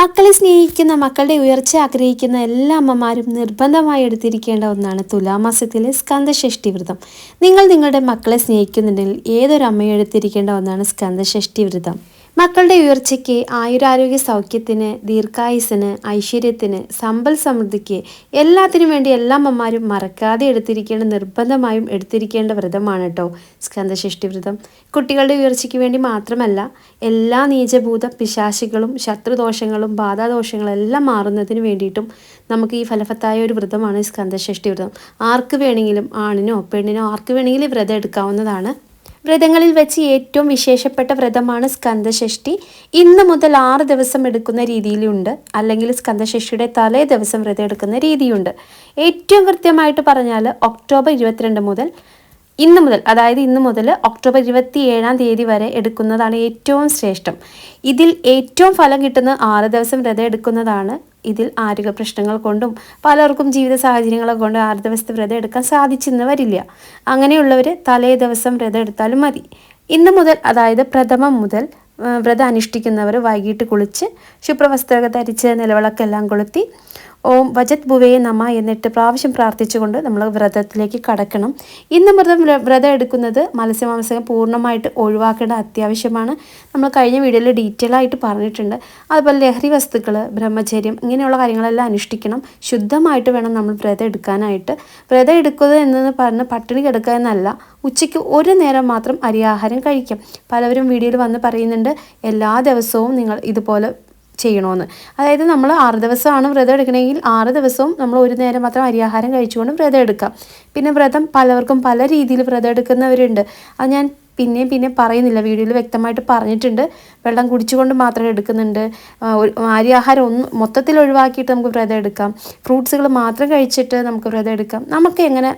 മക്കളെ സ്നേഹിക്കുന്ന മക്കളുടെ ഉയർച്ച ആഗ്രഹിക്കുന്ന എല്ലാ അമ്മമാരും നിർബന്ധമായി എടുത്തിരിക്കേണ്ട ഒന്നാണ് തുലാമാസത്തിലെ സ്കന്ദഷഷ്ടി വ്രതം. നിങ്ങൾ നിങ്ങളുടെ മക്കളെ സ്നേഹിക്കുന്നുണ്ടെങ്കിൽ ഏതൊരു അമ്മയും എടുത്തിരിക്കേണ്ട ഒന്നാണ് സ്കന്ദഷഷ്ടി വ്രതം. മക്കളുടെ ഉയർച്ചയ്ക്ക് ആയുരാരോഗ്യ സൗഖ്യത്തിന് ദീർഘായുസിന് ഐശ്വര്യത്തിന് സമ്പൽ സമൃദ്ധിക്ക് എല്ലാത്തിനും വേണ്ടി എല്ലാ അമ്മമാരും മറക്കാതെ എടുത്തിരിക്കേണ്ട നിർബന്ധമായും എടുത്തിരിക്കേണ്ട വ്രതമാണ് കേട്ടോ സ്കന്ദഷഷ്ടി വ്രതം. കുട്ടികളുടെ ഉയർച്ചയ്ക്ക് വേണ്ടി മാത്രമല്ല എല്ലാ നീചഭൂത പിശാശികളും ശത്രുദോഷങ്ങളും ബാധാദോഷങ്ങളും എല്ലാം മാറുന്നതിന് വേണ്ടിയിട്ടും നമുക്ക് ഈ ഫലവത്തായ ഒരു വ്രതമാണ് സ്കന്ദഷഷ്ടി വ്രതം. ആർക്ക് വേണമെങ്കിലും ആണിനോ പെണ്ണിനോ ആർക്ക് വേണമെങ്കിലും വ്രതം എടുക്കാവുന്നതാണ് വ്രതങ്ങളിൽ വെച്ച് ഏറ്റവും വിശേഷപ്പെട്ട വ്രതമാണ് സ്കന്ദഷഷ്ടി ഇന്ന് മുതൽ ആറ് ദിവസം എടുക്കുന്ന രീതിയിലുണ്ട്. അല്ലെങ്കിൽ സ്കന്ദഷഷ്ടിയുടെ തലേ ദിവസം വ്രതം എടുക്കുന്ന രീതിയുണ്ട്. ഏറ്റവും കൃത്യമായിട്ട് പറഞ്ഞാൽ ഒക്ടോബർ ഇരുപത്തിരണ്ട് മുതൽ ഇന്ന് മുതൽ അതായത് ഇന്ന് മുതൽ ഒക്ടോബർ ഇരുപത്തി ഏഴാം തീയതി വരെ എടുക്കുന്നതാണ് ഏറ്റവും ശ്രേഷ്ഠം. ഇതിൽ ഏറ്റവും ഫലം കിട്ടുന്ന ആറ് ദിവസം വ്രതം എടുക്കുന്നതാണ് ഇതിൽ ആരോഗ്യ പ്രശ്നങ്ങൾ കൊണ്ടും പലർക്കും ജീവിത സാഹചര്യങ്ങളെ കൊണ്ട് ആറ് ദിവസത്തെ വ്രതം എടുക്കാൻ സാധിച്ചെന്ന് വരില്ല. അങ്ങനെയുള്ളവർ തലേ ദിവസം വ്രതം എടുത്താലും മതി. ഇന്ന് മുതൽ അതായത് പ്രഥമം മുതൽ വ്രതം അനുഷ്ഠിക്കുന്നവർ വൈകിട്ട് കുളിച്ച് ശുഭ്രവസ്ത്രമൊക്കെ ധരിച്ച് നിലവിളക്കെല്ലാം കൊളുത്തി ഓം വജത് ഭുവേ നമ എന്നിട്ട് പ്രാവശ്യം പ്രാർത്ഥിച്ചുകൊണ്ട് നമ്മൾ വ്രതത്തിലേക്ക് കടക്കണം. ഇന്ന് വ്രതം വ്രതം എടുക്കുന്നത് മത്സ്യമാംസം പൂർണമായിട്ട് ഒഴിവാക്കേണ്ട അത്യാവശ്യമാണ്. നമ്മൾ കഴിഞ്ഞ വീഡിയോയിൽ ഡീറ്റെയിൽ ആയിട്ട് പറഞ്ഞിട്ടുണ്ട്. അതുപോലെ ലഹരി വസ്തുക്കൾ ബ്രഹ്മചര്യം ഇങ്ങനെയുള്ള കാര്യങ്ങളെല്ലാം അനുഷ്ഠിക്കണം. ശുദ്ധമായിട്ട് വേണം നമ്മൾ വ്രതം എടുക്കാനായിട്ട്. വ്രതം എടുക്കുക എന്നത് പറഞ്ഞ് പട്ടിണി കിടക്കുക എന്നല്ല ഉച്ചയ്ക്ക് ഒരു നേരം മാത്രം അരിയാഹാരം കഴിക്കാം. പലവരും വീഡിയോയിൽ വന്ന് പറയുന്നുണ്ട് എല്ലാ ദിവസവും നിങ്ങൾ ഇതുപോലെ ചെയ്യണമെന്ന് അതായത് നമ്മൾ ആറ് ദിവസമാണ് വ്രതം എടുക്കണമെങ്കിൽ ആറ് ദിവസവും നമ്മൾ ഒരു നേരം മാത്രം അരിയാഹാരം കഴിച്ചുകൊണ്ട് വ്രതം എടുക്കാം. പിന്നെ വ്രതം പലവർക്കും പല രീതിയിൽ വ്രതം എടുക്കുന്നവരുണ്ട്. അത് ഞാൻ പിന്നെയും പിന്നെ പറയുന്നില്ല. വീഡിയോയിൽ വ്യക്തമായിട്ട് പറഞ്ഞിട്ടുണ്ട്. വെള്ളം കുടിച്ചുകൊണ്ട് മാത്രമേ എടുക്കുന്നുണ്ട്. ആഹാരം ഒന്ന് മൊത്തത്തിൽ ഒഴിവാക്കിയിട്ട് നമുക്ക് വ്രതം എടുക്കാം. ഫ്രൂട്ട്സുകൾ മാത്രം കഴിച്ചിട്ട് നമുക്ക് വ്രതം എടുക്കാം. നമുക്ക് എങ്ങനെ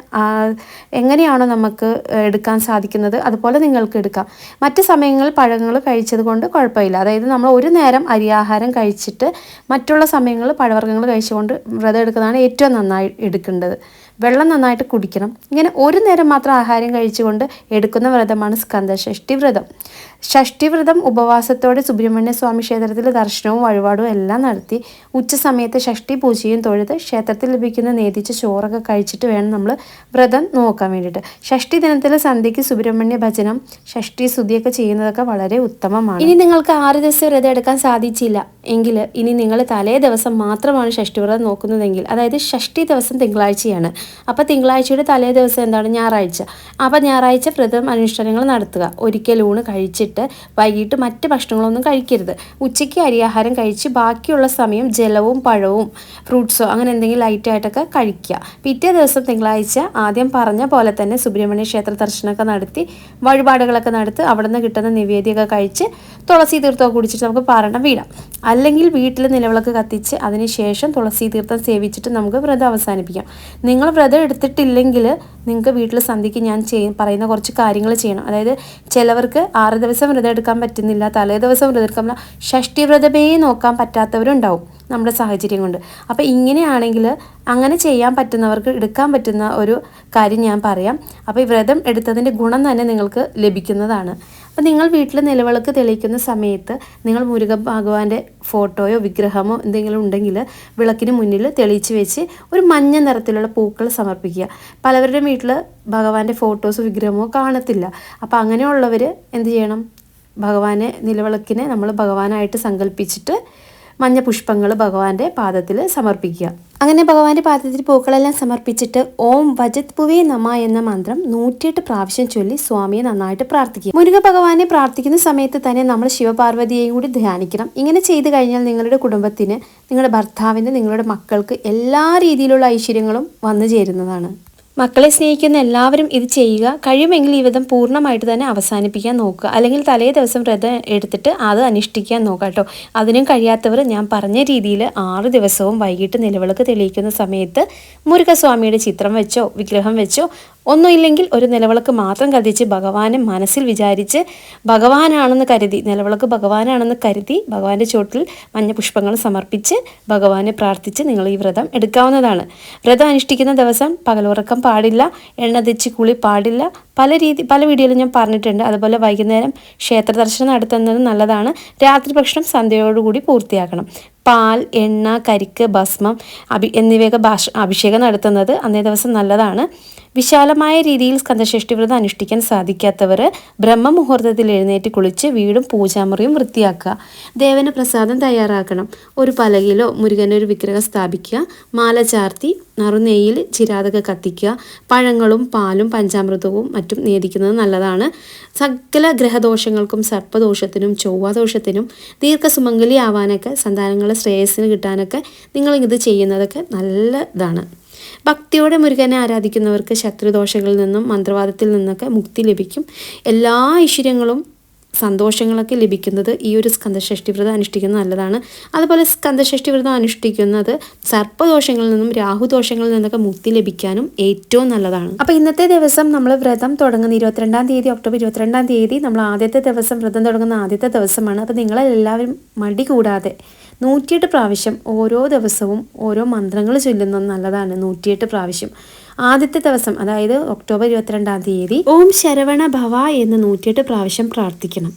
എങ്ങനെയാണോ നമുക്ക് എടുക്കാൻ സാധിക്കുന്നത് അതുപോലെ നിങ്ങൾക്ക് എടുക്കാം. മറ്റ് സമയങ്ങളിൽ പഴങ്ങൾ കഴിച്ചത് കൊണ്ട് കുഴപ്പമില്ല. അതായത് നമ്മൾ ഒരു നേരം അരിയാഹാരം കഴിച്ചിട്ട് മറ്റുള്ള സമയങ്ങളിൽ പഴവർഗങ്ങൾ കഴിച്ചുകൊണ്ട് വ്രതം എടുക്കുന്നതാണ് ഏറ്റവും നന്നായി എടുക്കേണ്ടത്. വെള്ളം നന്നായിട്ട് കുടിക്കണം. ഇങ്ങനെ ഒരു നേരം മാത്രം ആഹാരം കഴിച്ചുകൊണ്ട് എടുക്കുന്ന വ്രതമാണ് സ്കന്ദ ഷഷ്ടി വ്രതം. ഷഷ്ടി വ്രതം ഉപവാസത്തോടെ സുബ്രഹ്മണ്യ സ്വാമി ക്ഷേത്രത്തിൽ ദർശനവും വഴിപാടും എല്ലാം നടത്തി ഉച്ച സമയത്ത് ഷഷ്ടി പൂജയും തൊഴുത് ക്ഷേത്രത്തിൽ ലഭിക്കുന്ന നേതിച്ച ചോറൊക്കെ കഴിച്ചിട്ട് വേണം നമ്മൾ വ്രതം നോക്കാൻ വേണ്ടിയിട്ട്. ഷഷ്ടി ദിനത്തിൽ സന്ധ്യയ്ക്ക് സുബ്രഹ്മണ്യ ഭജനം ഷഷ്ടി സ്തുതിയൊക്കെ ചെയ്യുന്നതൊക്കെ വളരെ ഉത്തമമാണ്. ഇനി നിങ്ങൾക്ക് ആറ് ദിവസം വ്രതം എടുക്കാൻ സാധിച്ചില്ല എങ്കിൽ ഇനി നിങ്ങൾ തലേ ദിവസം മാത്രമാണ് ഷഷ്ടി വ്രതം നോക്കുന്നതെങ്കിൽ അതായത് ഷഷ്ടി ദിവസം തിങ്കളാഴ്ചയാണ്. അപ്പോൾ തിങ്കളാഴ്ചയുടെ തലേ ദിവസം എന്താണ്? ഞായറാഴ്ച. അപ്പോൾ ഞായറാഴ്ച വ്രതം അനുഷ്ഠാനങ്ങൾ നടത്തുക. ഒരിക്കൽ ഊണ് കഴിച്ചിട്ട് വൈകിട്ട് മറ്റ് ഭക്ഷണങ്ങളൊന്നും കഴിക്കരുത്. ഉച്ചയ്ക്ക് അരിയാഹാരം കഴിച്ച് ബാക്കിയുള്ള സമയം ജലവും പഴവും ഫ്രൂട്ട്സോ അങ്ങനെ എന്തെങ്കിലും ലൈറ്റായിട്ടൊക്കെ കഴിക്കുക. പിറ്റേ ദിവസം തിങ്കളാഴ്ച ആദ്യം പറഞ്ഞ പോലെ തന്നെ സുബ്രഹ്മണ്യ ക്ഷേത്ര ദർശനമൊക്കെ നടത്തി വഴിപാടുകളൊക്കെ നടത്തി അവിടെ നിന്ന് കിട്ടുന്ന നിവേദ്യമൊക്കെ കഴിച്ച് തുളസി തീർത്ഥമൊക്കെ കുടിച്ചിട്ട് നമുക്ക് പാറണം വീടാം അല്ലെങ്കിൽ വീട്ടിൽ നിലവിളക്ക് കത്തിച്ച് അതിനുശേഷം തുളസി തീർത്ഥം സേവിച്ചിട്ട് നമുക്ക് വ്രതം അവസാനിപ്പിക്കാം. നിങ്ങൾ വ്രതം എടുത്തിട്ടില്ലെങ്കിൽ നിങ്ങൾക്ക് വീട്ടിൽ സന്ധിക്ക് ഞാൻ ചെയ്യ പറയുന്ന കുറച്ച് കാര്യങ്ങൾ ചെയ്യണം. അതായത് ചിലവർക്ക് ആറ് ദിവസം വ്രതം എടുക്കാൻ പറ്റുന്നില്ല തലേ ദിവസം വ്രതം എടുക്കാൻ പറ്റില്ല ഷഷ്ടി വ്രതമേ നോക്കാൻ പറ്റാത്തവരുണ്ടാവും നമ്മുടെ സാഹചര്യം കൊണ്ട്. അപ്പോൾ ഇങ്ങനെയാണെങ്കിൽ അങ്ങനെ ചെയ്യാൻ പറ്റുന്നവർക്ക് എടുക്കാൻ പറ്റുന്ന ഒരു കാര്യം ഞാൻ പറയാം. അപ്പോൾ ഈ വ്രതം എടുത്തതിന്റെ ഗുണം തന്നെ നിങ്ങൾക്ക് ലഭിക്കുന്നതാണ്. അപ്പോൾ നിങ്ങൾ വീട്ടിൽ നിലവിളക്ക് തെളിയിക്കുന്ന സമയത്ത് നിങ്ങൾ മുരുക ഭഗവാന്റെ ഫോട്ടോയോ വിഗ്രഹമോ എന്തെങ്കിലും ഉണ്ടെങ്കിൽ വിളക്കിന് മുന്നിൽ തെളിയിച്ച് വെച്ച് ഒരു മഞ്ഞ നിറത്തിലുള്ള പൂക്കൾ സമർപ്പിക്കുക. പലവരുടെ വീട്ടിൽ ഭഗവാന്റെ ഫോട്ടോസോ വിഗ്രഹമോ കാണത്തില്ല. അപ്പോൾ അങ്ങനെയുള്ളവർ എന്ത് ചെയ്യണം? ഭഗവാനെ നിലവിളക്കിനെ നമ്മൾ ഭഗവാനായിട്ട് സങ്കല്പിച്ചിട്ട് മഞ്ഞ പുഷ്പങ്ങൾ ഭഗവാന്റെ പാദത്തിൽ സമർപ്പിക്കുക. അങ്ങനെ ഭഗവാന്റെ പാദത്തിൽ പൂക്കളെല്ലാം സമർപ്പിച്ചിട്ട് ഓം വജത് പുവേ നമ എന്ന മന്ത്രം നൂറ്റിയെട്ട് പ്രാവശ്യം ചൊല്ലി സ്വാമിയെ നന്നായിട്ട് പ്രാർത്ഥിക്കുക മുരുക ഭഗവാനെ പ്രാർത്ഥിക്കുന്ന സമയത്ത് തന്നെ നമ്മൾ ശിവപാർവതിയെയും കൂടി ധ്യാനിക്കണം. ഇങ്ങനെ ചെയ്തു കഴിഞ്ഞാൽ നിങ്ങളുടെ കുടുംബത്തിന് നിങ്ങളുടെ ഭർത്താവിന് നിങ്ങളുടെ മക്കൾക്ക് എല്ലാ രീതിയിലുള്ള ഐശ്വര്യങ്ങളും വന്നു ചേരുന്നതാണ്. മക്കളെ സ്നേഹിക്കുന്ന എല്ലാവരും ഇത് ചെയ്യുക. കഴിയുമെങ്കിൽ ഈ വിധം പൂർണമായിട്ട് തന്നെ അവസാനിപ്പിക്കാൻ നോക്കുക. അല്ലെങ്കിൽ തലേ ദിവസം വ്രതം എടുത്തിട്ട് അത് അനുഷ്ഠിക്കാൻ നോക്കുക കേട്ടോ. അതിനും കഴിയാത്തവർ ഞാൻ പറഞ്ഞ രീതിയിൽ ആറ് ദിവസവും വൈകിട്ട് നിലവിളക്ക് തെളിയിക്കുന്ന സമയത്ത് മുരുകസ്വാമിയുടെ ചിത്രം വെച്ചോ വിഗ്രഹം വെച്ചോ ഒന്നുമില്ലെങ്കിൽ ഒരു നിലവിളക്ക് മാത്രം കത്തിച്ച് ഭഗവാനെ മനസ്സിൽ വിചാരിച്ച് ഭഗവാനാണെന്ന് കരുതി നിലവിളക്ക് ഭഗവാനാണെന്ന് കരുതി ഭഗവാന്റെ ചോട്ടിൽ മഞ്ഞ പുഷ്പങ്ങൾ സമർപ്പിച്ച് ഭഗവാനെ പ്രാർത്ഥിച്ച് നിങ്ങൾ ഈ വ്രതം എടുക്കാവുന്നതാണ്. വ്രതം അനുഷ്ഠിക്കുന്ന ദിവസം പകലുറക്കം പാടില്ല എണ്ണ തെച്ച് കുളി പാടില്ല. പല രീതി പല വീഡിയോയിലും ഞാൻ പറഞ്ഞിട്ടുണ്ട്. അതുപോലെ വൈകുന്നേരം ക്ഷേത്ര ദർശനം നടത്തുന്നത് നല്ലതാണ്. രാത്രി ഭക്ഷണം സന്ധ്യയോടുകൂടി പൂർത്തിയാക്കണം. പാൽ എണ്ണ കരിക്ക് ഭസ്മം അഭി എന്നിവയൊക്കെ ഭാഷ അഭിഷേകം നടത്തുന്നത് അന്നേ ദിവസം നല്ലതാണ്. വിശാലമായ രീതിയിൽ സ്കന്ദഷ്ഠി വ്രതം അനുഷ്ഠിക്കാൻ സാധിക്കാത്തവർ ബ്രഹ്മമുഹൂർത്തത്തിൽ എഴുന്നേറ്റ് കുളിച്ച് വീടും പൂജാമുറിയും വൃത്തിയാക്കുക. ദേവന് പ്രസാദം തയ്യാറാക്കണം. ഒരു പലകയിലോ മുരുകന്റെ ഒരു വിഗ്രഹം സ്ഥാപിക്കുക. മാല ചാർത്തി നറുനെയ്യിൽ ചിരാതക കത്തിക്കുക. പഴങ്ങളും പാലും പഞ്ചാമൃതവും മറ്റും നേദിക്കുന്നത് നല്ലതാണ്. സകല ഗ്രഹദോഷങ്ങൾക്കും സർപ്പദോഷത്തിനും ചൊവ്വാദോഷത്തിനും ദീർഘസുമംഗലി ആവാനൊക്കെ സന്താനങ്ങളെ ശ്രേയസ്സിന് കിട്ടാനൊക്കെ നിങ്ങൾ ഇത് ചെയ്യുന്നതൊക്കെ നല്ലതാണ്. ഭക്തിയോടെ മുരുകനെ ആരാധിക്കുന്നവർക്ക് ശത്രുദോഷങ്ങളിൽ നിന്നും മന്ത്രവാദത്തിൽ നിന്നൊക്കെ മുക്തി ലഭിക്കും. എല്ലാ ഐശ്വര്യങ്ങളും സന്തോഷങ്ങളൊക്കെ ലഭിക്കുന്നത് ഈ ഒരു സ്കന്ധഷ്ഠി വ്രതം അനുഷ്ഠിക്കുന്നത് നല്ലതാണ്. അതുപോലെ സ്കന്ധഷ്ഠി വ്രതം അനുഷ്ഠിക്കുന്നത് സർപ്പദോഷങ്ങളിൽ നിന്നും രാഹുദോഷങ്ങളിൽ നിന്നൊക്കെ മുക്തി ലഭിക്കാനും ഏറ്റവും നല്ലതാണ്. അപ്പോൾ ഇന്നത്തെ ദിവസം നമ്മൾ വ്രതം തുടങ്ങുന്ന ഇരുപത്തിരണ്ടാം തീയതി ഒക്ടോബർ ഇരുപത്തിരണ്ടാം തീയതി നമ്മൾ ആദ്യത്തെ ദിവസം വ്രതം തുടങ്ങുന്ന ആദ്യത്തെ ദിവസമാണ്. അപ്പോൾ നിങ്ങളെല്ലാവരും മടി കൂടാതെ നൂറ്റിയെട്ട് പ്രാവശ്യം ഓരോ ദിവസവും ഓരോ മന്ത്രങ്ങൾ ചൊല്ലുന്നത് നല്ലതാണ്. നൂറ്റിയെട്ട് പ്രാവശ്യം. ആദ്യത്തെ ദിവസം അതായത് ഒക്ടോബർ ഇരുപത്തിരണ്ടാം തീയതി ഓം ശരവണ ഭവ എന്ന് നൂറ്റിയെട്ട് പ്രാവശ്യം പ്രാർത്ഥിക്കണം.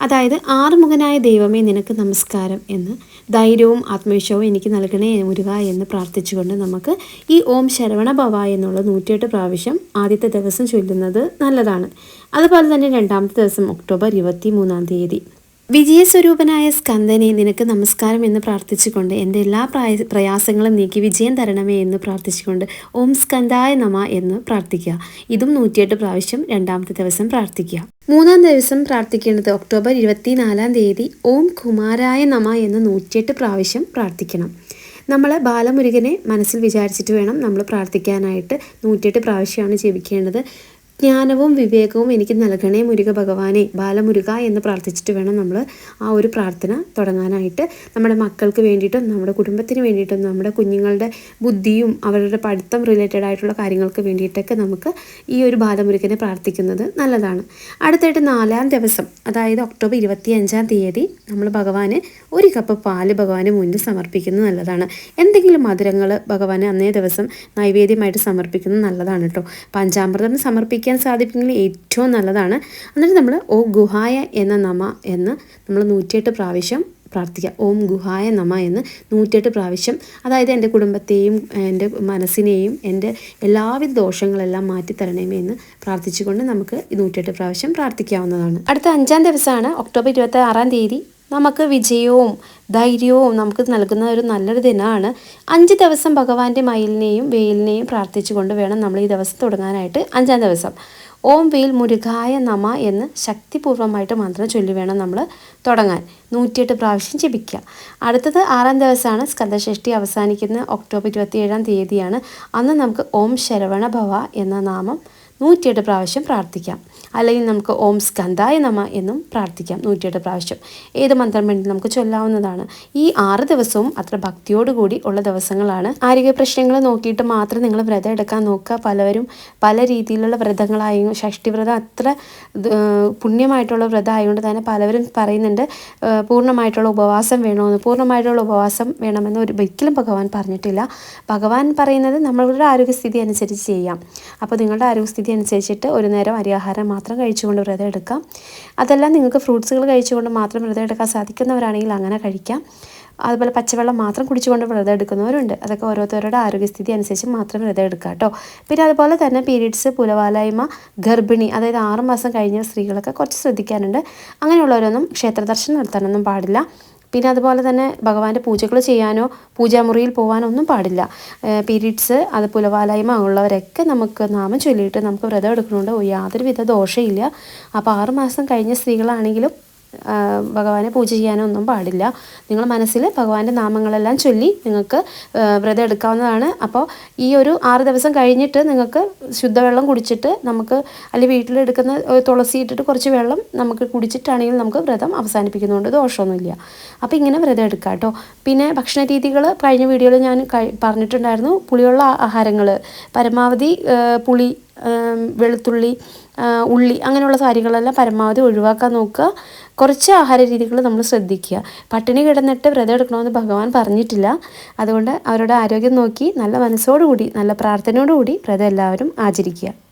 അതായത് ആറുമുഖനായ ദൈവമേ നിനക്ക് നമസ്കാരം എന്ന് ധൈര്യവും ആത്മവിശ്വാസവും എനിക്ക് നൽകണേ മുരുക എന്ന് പ്രാർത്ഥിച്ചുകൊണ്ട് നമുക്ക് ഈ ഓം ശരവണ ഭവ എന്നുള്ള നൂറ്റിയെട്ട് പ്രാവശ്യം ആദ്യത്തെ ദിവസം ചൊല്ലുന്നത് നല്ലതാണ്. അതുപോലെ തന്നെ രണ്ടാമത്തെ ദിവസം ഒക്ടോബർ ഇരുപത്തി മൂന്നാം തീയതി. വിജയസ്വരൂപനായ സ്കന്ദനെ നിനക്ക് നമസ്കാരം എന്ന് പ്രാർത്ഥിച്ചുകൊണ്ട് എന്റെ എല്ലാ പ്രായ പ്രയാസങ്ങളും നീക്കി വിജയം തരണമേ എന്ന് പ്രാർത്ഥിച്ചുകൊണ്ട് ഓം സ്കന്ദായ നമ എന്ന് പ്രാർത്ഥിക്കുക. ഇതും നൂറ്റിയെട്ട് പ്രാവശ്യം രണ്ടാമത്തെ ദിവസം പ്രാർത്ഥിക്കുക. മൂന്നാം ദിവസം പ്രാർത്ഥിക്കേണ്ടത് ഒക്ടോബർ ഇരുപത്തിനാലാം തീയതി ഓം കുമാരായ നമ എന്ന് നൂറ്റിയെട്ട് പ്രാവശ്യം പ്രാർത്ഥിക്കണം. നമ്മൾ ബാലമുരുകനെ മനസ്സിൽ വിചാരിച്ചിട്ട് വേണം നമ്മൾ പ്രാർത്ഥിക്കാനായിട്ട് നൂറ്റിയെട്ട് പ്രാവശ്യമാണ് ജപിക്കേണ്ടത്. ജ്ഞാനവും വിവേകവും എനിക്ക് നൽകണേ മുരുക ഭഗവാനെ. ബാലമുരുക എന്ന് പ്രാർത്ഥിച്ചിട്ട് വേണം നമ്മൾ ആ ഒരു പ്രാർത്ഥന തുടങ്ങാനായിട്ട്. നമ്മുടെ മക്കൾക്ക് വേണ്ടിയിട്ടും നമ്മുടെ കുടുംബത്തിന് വേണ്ടിയിട്ടും നമ്മുടെ കുഞ്ഞുങ്ങളുടെ ബുദ്ധിയും അവരുടെ പഠിത്തം റിലേറ്റഡ് ആയിട്ടുള്ള കാര്യങ്ങൾക്ക് വേണ്ടിയിട്ടൊക്കെ നമുക്ക് ഈ ഒരു ബാലമുരുകനെ പ്രാർത്ഥിക്കുന്നത് നല്ലതാണ്. അടുത്തായിട്ട് നാലാം ദിവസം അതായത് ഒക്ടോബർ ഇരുപത്തി അഞ്ചാം തീയതി നമ്മൾ ഭഗവാന് ഒരു കപ്പ് പാൽ ഭഗവാന് മുന്നിൽ സമർപ്പിക്കുന്നത് നല്ലതാണ്. എന്തെങ്കിലും മധുരങ്ങൾ ഭഗവാന് അന്നേ ദിവസം നൈവേദ്യമായിട്ട് സമർപ്പിക്കുന്നത് നല്ലതാണ് കേട്ടോ. പഞ്ചാമൃതം സമർപ്പിക്കുക പഠിക്കാൻ സാധിക്കുമെങ്കിൽ ഏറ്റവും നല്ലതാണ്. എന്നിട്ട് നമ്മൾ ഓ ഗുഹായ എന്ന നമ എന്ന് നമ്മൾ നൂറ്റിയെട്ട് പ്രാവശ്യം പ്രാർത്ഥിക്കുക ഓം ഗുഹായ നമ എന്ന് നൂറ്റിയെട്ട് പ്രാവശ്യം. അതായത് എന്റെ കുടുംബത്തെയും എന്റെ മനസ്സിനെയും എന്റെ എല്ലാവിധ ദോഷങ്ങളെല്ലാം മാറ്റിത്തരണമേ എന്ന് പ്രാർത്ഥിച്ചുകൊണ്ട് നമുക്ക് നൂറ്റിയെട്ട് പ്രാവശ്യം പ്രാർത്ഥിക്കാവുന്നതാണ്. അടുത്ത അഞ്ചാം ദിവസമാണ് ഒക്ടോബർ ഇരുപത്തി ആറാം തീയതി. നമുക്ക് വിജയവും ധൈര്യവും നമുക്ക് നൽകുന്ന ഒരു നല്ലൊരു ദിനമാണ്. അഞ്ച് ദിവസം ഭഗവാന്റെ മയിലിനെയും വെയിലിനെയും പ്രാർത്ഥിച്ചുകൊണ്ട് വേണം നമ്മൾ ഈ ദിവസം തുടങ്ങാനായിട്ട്. അഞ്ചാം ദിവസം. ഓം വെയിൽ മുരുകായ നമ എന്ന് ശക്തിപൂർവമായിട്ട് മന്ത്രം ചൊല്ലി വേണം നമ്മൾ തുടങ്ങാൻ. നൂറ്റിയെട്ട് പ്രാവശ്യം ജപിക്കുക. അടുത്തത് ആറാം ദിവസമാണ്. സ്കന്ധഷ്ഠി അവസാനിക്കുന്ന ഒക്ടോബർ ഇരുപത്തിയേഴാം തീയതിയാണ്. അന്ന് നമുക്ക് ഓം ശരവണ ഭവ എന്ന നാമം നൂറ്റിയെട്ട് പ്രാവശ്യം പ്രാർത്ഥിക്കാം. അല്ലെങ്കിൽ നമുക്ക് ഓം സ്കന്ധായ നമ എന്നും പ്രാർത്ഥിക്കാം നൂറ്റിയെട്ട് പ്രാവശ്യം. ഏത് മന്ത്രം വേണ്ടി നമുക്ക് ചൊല്ലാവുന്നതാണ്. ഈ ആറ് ദിവസവും അത്ര ഭക്തിയോടുകൂടി ഉള്ള ദിവസങ്ങളാണ്. ആരോഗ്യ പ്രശ്നങ്ങൾ നോക്കിയിട്ട് മാത്രം നിങ്ങൾ വ്രതം എടുക്കാൻ നോക്കുക. പലവരും പല രീതിയിലുള്ള വ്രതങ്ങളായും ഷഷ്ടിവ്രതം അത്ര പുണ്യമായിട്ടുള്ള വ്രതം ആയതുകൊണ്ട് തന്നെ പലവരും പറയുന്നുണ്ട് പൂർണമായിട്ടുള്ള ഉപവാസം വേണമെന്ന് പൂർണമായിട്ടുള്ള ഉപവാസം വേണമെന്ന് ഒരു ഒരിക്കലും ഭഗവാൻ പറഞ്ഞിട്ടില്ല. ഭഗവാൻ പറയുന്നത് നമ്മളുടെ ആരോഗ്യസ്ഥിതി അനുസരിച്ച് ചെയ്യാം. അപ്പോൾ നിങ്ങളുടെ ആരോഗ്യസ്ഥിതി രീതി അനുസരിച്ചിട്ട് ഒരു നേരം അരിയാഹാരം മാത്രം കഴിച്ചുകൊണ്ട് വ്രതം എടുക്കാം. അതെല്ലാം നിങ്ങൾക്ക് ഫ്രൂട്ട്സുകൾ കഴിച്ചുകൊണ്ട് മാത്രം വ്രതം എടുക്കാൻ സാധിക്കുന്നവരാണെങ്കിൽ അങ്ങനെ കഴിക്കാം. അതുപോലെ പച്ചവെള്ളം മാത്രം കുടിച്ചുകൊണ്ട് വ്രതം എടുക്കുന്നവരുണ്ട്. അതൊക്കെ ഓരോരുത്തരുടെ ആരോഗ്യസ്ഥിതി അനുസരിച്ച് മാത്രം വ്രതം എടുക്കുക കേട്ടോ. പിന്നെ അതുപോലെ തന്നെ പീരീഡ്സ് പുലവാലായ്മ ഗർഭിണി അതായത് ആറ് മാസം കഴിഞ്ഞ സ്ത്രീകളൊക്കെ കുറച്ച് ശ്രദ്ധിക്കാനുണ്ട്. അങ്ങനെയുള്ളവരൊന്നും ക്ഷേത്രദർശനം നടത്താനൊന്നും പാടില്ല. പിന്നെ അതുപോലെ തന്നെ ഭഗവാന്റെ പൂജകൾ ചെയ്യാനോ പൂജാമുറിയിൽ പോകാനോ ഒന്നും പാടില്ല പീരീഡ്സ് അത് പുലവാലായ്മ ഉള്ളവരൊക്കെ നമുക്ക് നാമം ചൊല്ലിയിട്ട് നമുക്ക് വ്രതം എടുക്കുന്നുണ്ട്. യാതൊരുവിധ ദോഷമില്ല അപ്പോൾ ആറുമാസം കഴിഞ്ഞ സ്ത്രീകളാണെങ്കിലും ഭഗവാനെ പൂജ ചെയ്യാനൊന്നും പാടില്ല. നിങ്ങൾ മനസ്സിൽ ഭഗവാന്റെ നാമങ്ങളെല്ലാം ചൊല്ലി നിങ്ങൾക്ക് വ്രതം എടുക്കാവുന്നതാണ്. അപ്പോൾ ഈ ഒരു ആറ് ദിവസം കഴിഞ്ഞിട്ട് നിങ്ങൾക്ക് ശുദ്ധവെള്ളം കുടിച്ചിട്ട് നമുക്ക് അല്ലെങ്കിൽ വീട്ടിലെടുക്കുന്ന തുളസി ഇട്ടിട്ട് കുറച്ച് വെള്ളം നമുക്ക് കുടിച്ചിട്ടാണെങ്കിൽ നമുക്ക് വ്രതം അവസാനിപ്പിക്കുന്നതുകൊണ്ട് ദോഷമൊന്നുമില്ല. അപ്പോൾ ഇങ്ങനെ വ്രതം എടുക്കാം കേട്ടോ. പിന്നെ ഭക്ഷണ രീതികൾ കഴിഞ്ഞ വീഡിയോയിൽ ഞാൻ പറഞ്ഞിട്ടുണ്ടായിരുന്നു. പുളിയുള്ള ആഹാരങ്ങൾ പരമാവധി പുളി വെളുത്തുള്ളി ഉള്ളി അങ്ങനെയുള്ള കാര്യങ്ങളെല്ലാം പരമാവധി ഒഴിവാക്കാൻ നോക്കുക. കുറച്ച് ആഹാര രീതികൾ നമ്മൾ ശ്രദ്ധിക്കുക. പട്ടിണി കിടന്നിട്ട് വ്രതം എടുക്കണമെന്ന് ഭഗവാൻ പറഞ്ഞിട്ടില്ല. അതുകൊണ്ട് അവരുടെ ആരോഗ്യം നോക്കി നല്ല മനസ്സോടുകൂടി നല്ല പ്രാർത്ഥനയോടുകൂടി വ്രതം എല്ലാവരും ആചരിക്കുക.